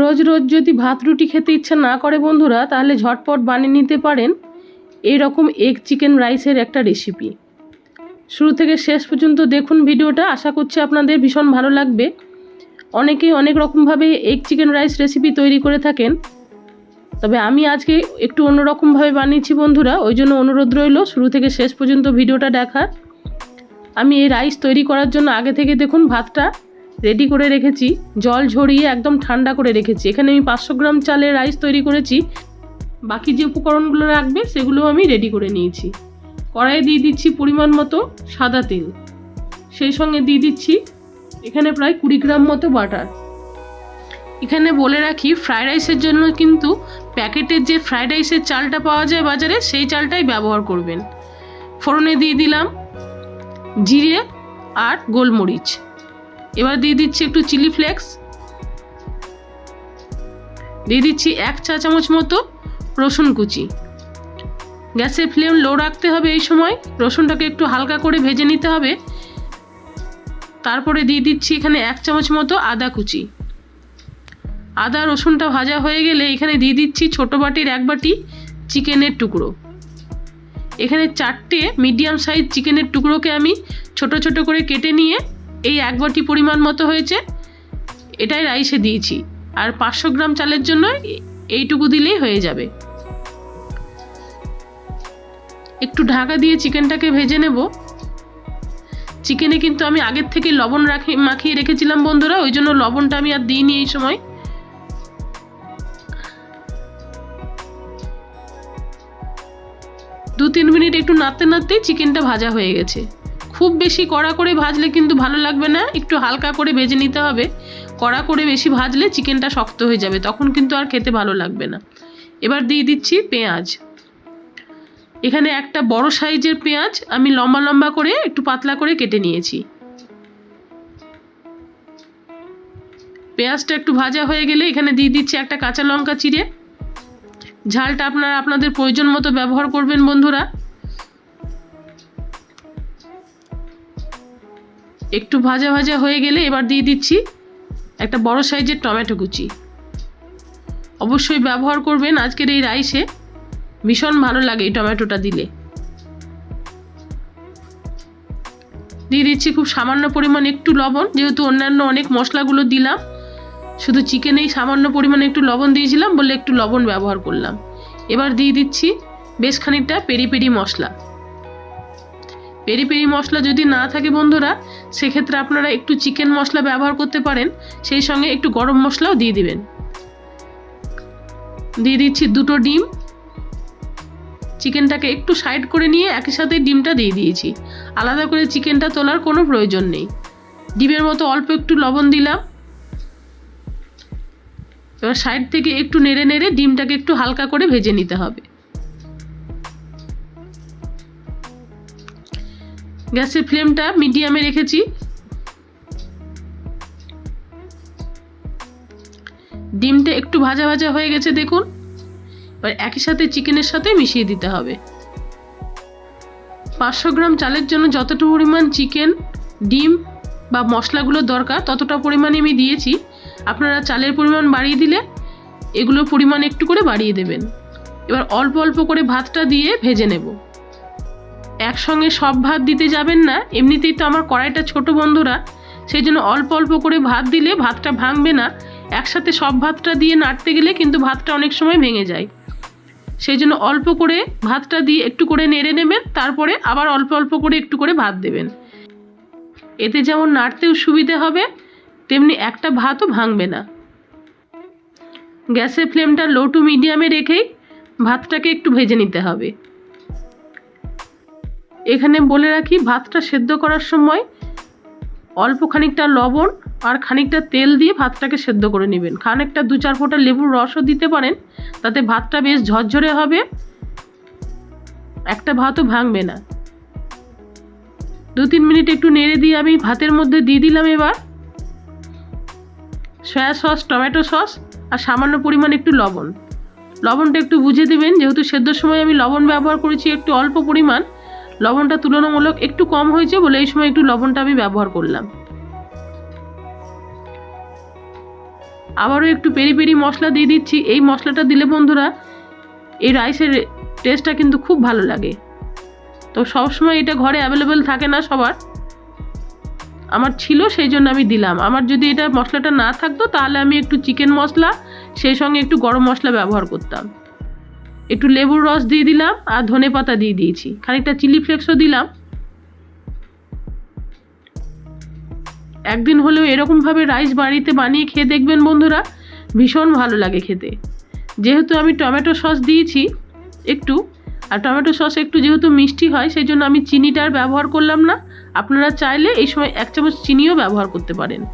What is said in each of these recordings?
রোজ রোজ যদি ভাত, রুটি খেতে ইচ্ছা না করে বন্ধুরা, তাহলে ঝটপট বানিয়ে নিতে পারেন এই রকম এগ চিকেন রাইসের একটা রেসিপি শুরু থেকে শেষ পর্যন্ত দেখুন ভিডিওটা, আশা করছি আপনাদের ভীষণ ভালো লাগবে। অনেকেই অনেক রকমভাবে এগ চিকেন রাইস রেসিপি তৈরি করে থাকেন। তবে আমি আজকে একটু অন্যরকমভাবে বানিয়েছি বন্ধুরা, ওই জন্য অনুরোধ রইল শুরু থেকে শেষ পর্যন্ত ভিডিওটা দেখার। আমি এই রাইস তৈরি করার জন্য আগে থেকে দেখুন ভাতটা রেডি করে রেখেছি। জল ঝরিয়ে একদম ঠান্ডা করে রেখেছি। এখানে আমি পাঁচশো গ্রাম চালের রাইস তৈরি করেছি। বাকি যে উপকরণগুলো রাখবে সেগুলো আমি রেডি করে নিয়েছি। কড়াইয়ে দিয়ে দিচ্ছি পরিমাণ মতো সাদা তেল। সেই সঙ্গে দিয়ে দিচ্ছি এখানে প্রায় কুড়ি গ্রাম মতো বাটার এখানে বলে রাখি ফ্রায়েড রাইসের জন্য কিন্তু প্যাকেটের যে ফ্রায়েড রাইসের চালটা পাওয়া যায় বাজারে, সেই চালটাই ব্যবহার করবেন। ফোড়নে দিয়ে দিলাম জিরে আর গোলমরিচ। এবার দিয়ে দিচ্ছি একটু চিলি ফ্লেক্স। দিয়ে দিচ্ছি এক চা চামচ মতো রসুন কুচি। গ্যাসের ফ্লেম লো রাখতে হবে এই সময়। রসুনটাকে একটু হালকা করে ভেজে নিতে হবে। তারপরে দিয়ে দিচ্ছি এখানে এক চামচ মতো আদা কুচি। আদা রসুনটা ভাজা হয়ে গেলে এখানে দিয়ে দিচ্ছি ছোটো বাটির এক বাটি চিকেনের টুকরো। এখানে চারটে মিডিয়াম সাইজ চিকেনের টুকরোকে আমি ছোট ছোট করে কেটে নিয়ে এই এক বাটি পরিমাণ মতো হয়েছে। এটাই রাইসে দিয়েছি। আর পাঁচশো গ্রাম চালের জন্য এইটুকু দিলেই হয়ে যাবে। একটু ঢাকা দিয়ে চিকেনটাকে ভেজে নেব। চিকেনে কিন্তু আমি আগের থেকে লবণ রাখি, মাখিয়ে রেখেছিলাম বন্ধুরা, ওই জন্য লবণটা আমি আর দিইনি এই সময়। দু তিন মিনিট একটু নাড়তে নাড়তেই চিকেনটা ভাজা হয়ে গেছে। খুব বেশি কড়া করে ভাজলে কিন্তু ভালো লাগবে না। একটু হালকা করে ভেজে নিতে হবে। কড়া করে বেশি ভাজলে চিকেনটা শক্ত হয়ে যাবে, তখন কিন্তু আর খেতে ভালো লাগবে না। এবার দিয়ে দিচ্ছি পেঁয়াজ। এখানে একটা বড় সাইজের পেঁয়াজ আমি লম্বা লম্বা করে একটু পাতলা করে কেটে নিয়েছি। পেঁয়াজটা একটু ভাজা হয়ে গেলে এখানে দিয়ে দিচ্ছি একটা কাঁচা লঙ্কা চিড়ে। ঝালটা আপনারা আপনাদের প্রয়োজন মতো ব্যবহার করবেন বন্ধুরা। একটু ভাজা ভাজা হয়ে গেলে এবার দিয়ে দিচ্ছি একটা বড় সাইজের টমেটো কুচি। অবশ্যই ব্যবহার করবেন আজকের এই রাইসে। ভীষণ ভালো লাগে এই টমেটোটা দিলে। দিয়ে দিচ্ছি খুব সামান্য পরিমাণ একটু লবণ, যেহেতু অন্যান্য অনেক মশলাগুলো দিলাম। শুধু চিকেনেই সামান্য পরিমাণে একটু লবণ দিয়েছিলাম বলে একটু লবণ ব্যবহার করলাম। এবার দিয়ে দিচ্ছি বেশ খানিকটা পেরি পেরি মশলা। পেরি পেরি মশলা যদি না থাকে বন্ধুরা, সেক্ষেত্রে আপনারা একটু চিকেন মশলা ব্যবহার করতে পারেন। সেই সঙ্গে একটু গরম মশলাও দিয়ে দিবেন। দিয়ে দিচ্ছি দুটো ডিম। চিকেনটাকে একটু সাইড করে নিয়ে একই সাথে ডিমটা দিয়ে দিয়েছি। আলাদা করে চিকেনটা তোলার কোনো প্রয়োজন নেই। ডিমের মতো অল্প একটু লবণ দিলাম। এবার সাইড থেকে একটু নেড়ে নেড়ে ডিমটাকে একটু হালকা করে ভেজে নিতে হবে। গ্যাসের ফ্লেমটা মিডিয়ামে রেখেছি। ডিমটা একটু ভাজা ভাজা হয়ে গেছে, দেখুন। এবার একই সাথে চিকেনের সাথে মিশিয়ে দিতে হবে। পাঁচশো গ্রাম চালের জন্য যতটা পরিমাণ চিকেন, ডিম বা মশলাগুলো দরকার, ততটা পরিমাণে আমি দিয়েছি। আপনারা চালের পরিমাণ বাড়িয়ে দিলে এগুলোর পরিমাণ একটু করে বাড়িয়ে দেবেন। এবার অল্প অল্প করে ভাতটা দিয়ে ভেজে নেব। একসঙ্গে সব ভাত দিতে যাবেন না, এমনিতেই তো আমার কড়াইটা ছোট বন্ধুরা সেই জন্য অল্প অল্প করে ভাত দিলে ভাতটা ভাঙবে না। একসাথে সব ভাতটা দিয়ে নাড়তে গেলে কিন্তু ভাতটা অনেক সময় ভেঙে যায়। সেই জন্য অল্প করে ভাতটা দিয়ে একটু করে নেড়ে নেবেন, তারপরে আবার অল্প অল্প করে একটু করে ভাত দেবেন। এতে যেমন নাড়তেও সুবিধে হবে, তেমনি একটা ভাতও ভাঙবে না। গ্যাসের ফ্লেমটা লো টু মিডিয়ামে রেখেই ভাতটাকে একটু ভেজে নিতে হবে। এখানে বলে রাখি, ভাতটা সেদ্ধ করার সময় অল্প খানিকটা লবণ আর খানিকটা তেল দিয়ে ভাতটাকে সেদ্ধ করে নেবেন। খানিকটা দু চার ফোঁটা লেবুর রসও দিতে পারেন, তাতে ভাতটা বেশ ঝরঝরে হবে। একটা ভাতও ভাঙবে না। দু তিন মিনিট একটু নেড়ে দিয়ে আমি ভাতের মধ্যে দিয়ে দিলাম এবার। সয়া সস, টমেটো সস আর সামান্য পরিমাণ একটু লবণ। লবণটা একটু বুঝে দেবেন, যেহেতু সেদ্ধর সময় আমি লবণ ব্যবহার করেছি একটু অল্প পরিমাণ। লবণটা তুলনামূলক একটু কম হয়েছে বলে এই সময় একটু লবণটা আমি ব্যবহার করলাম। আবারও একটু পেরি পেরি মশলা দিয়ে দিচ্ছি। এই মশলাটা দিলে বন্ধুরা, এই রাইসের টেস্টটা কিন্তু খুব ভালো লাগে। তো সবসময় এটা ঘরে অ্যাভেলেবেল থাকে না সবার। আমার ছিল, সেই জন্য আমি দিলাম। আমার যদি এটা মশলাটা না থাকতো, তাহলে আমি একটু চিকেন মশলা, সেই সঙ্গে একটু গরম মশলা ব্যবহার করতাম। একটু লেবুর রস দিয়ে দিলাম আর ধনে পাতা দিয়ে দিয়েছি। খানিকটা চিলি ফ্লেক্সও দিলাম। একদিন হলেও এরকমভাবে রাইস বাড়িতে বানিয়ে খেয়ে দেখবেন বন্ধুরা, ভীষণ ভালো লাগে খেতে। যেহেতু আমি টমেটো সস দিয়েছি একটু, আর টমেটো সস একটু যেহেতু মিষ্টি হয় সেই জন্য আমি চিনিটা আর ব্যবহার করলাম না। আপনারা চাইলে এই সময় এক চামচ চিনিও ব্যবহার করতে পারেন।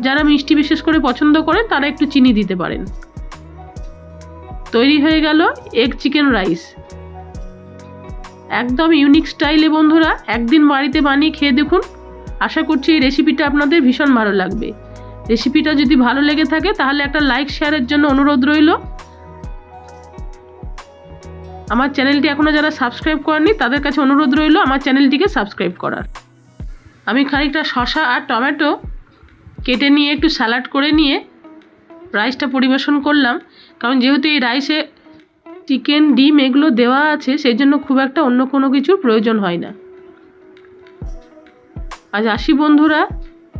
যারা মিষ্টি বিশেষ করে পছন্দ করেন, তারা একটু চিনি দিতে পারেন। তৈরি হয়ে গেল এগ চিকেন রাইস একদম ইউনিক স্টাইলে বন্ধুরা, একদিন বাড়িতে বানিয়ে খেয়ে দেখুন। আশা করছি এই রেসিপিটা আপনাদের ভীষণ ভালো লাগবে। রেসিপিটা যদি ভালো লেগে থাকে, তাহলে একটা লাইক শেয়ারের জন্য অনুরোধ রইল। আমার চ্যানেলটি এখনও যারা সাবস্ক্রাইব করেনি তাদের কাছে অনুরোধ রইল আমার চ্যানেলটিকে সাবস্ক্রাইব করার। আমি খানিকটা শশা আর টমেটো কেটে নিয়ে একটু স্যালাড করে নিয়ে রাইসটা পরিবেশন করলাম। কারণ যেহেতু এই রাইসে চিকেন ডিম এগুলো দেওয়া আছে, সেই জন্য খুব একটা অন্য কোনো কিছুর প্রয়োজন হয় না। আজ আসি বন্ধুরা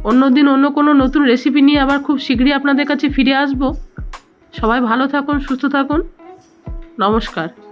অন্য দিন অন্য কোনো নতুন রেসিপি নিয়ে আবার খুব শীঘ্রই আপনাদের কাছে ফিরে আসব। সবাই ভালো থাকুন, সুস্থ থাকুন। নমস্কার।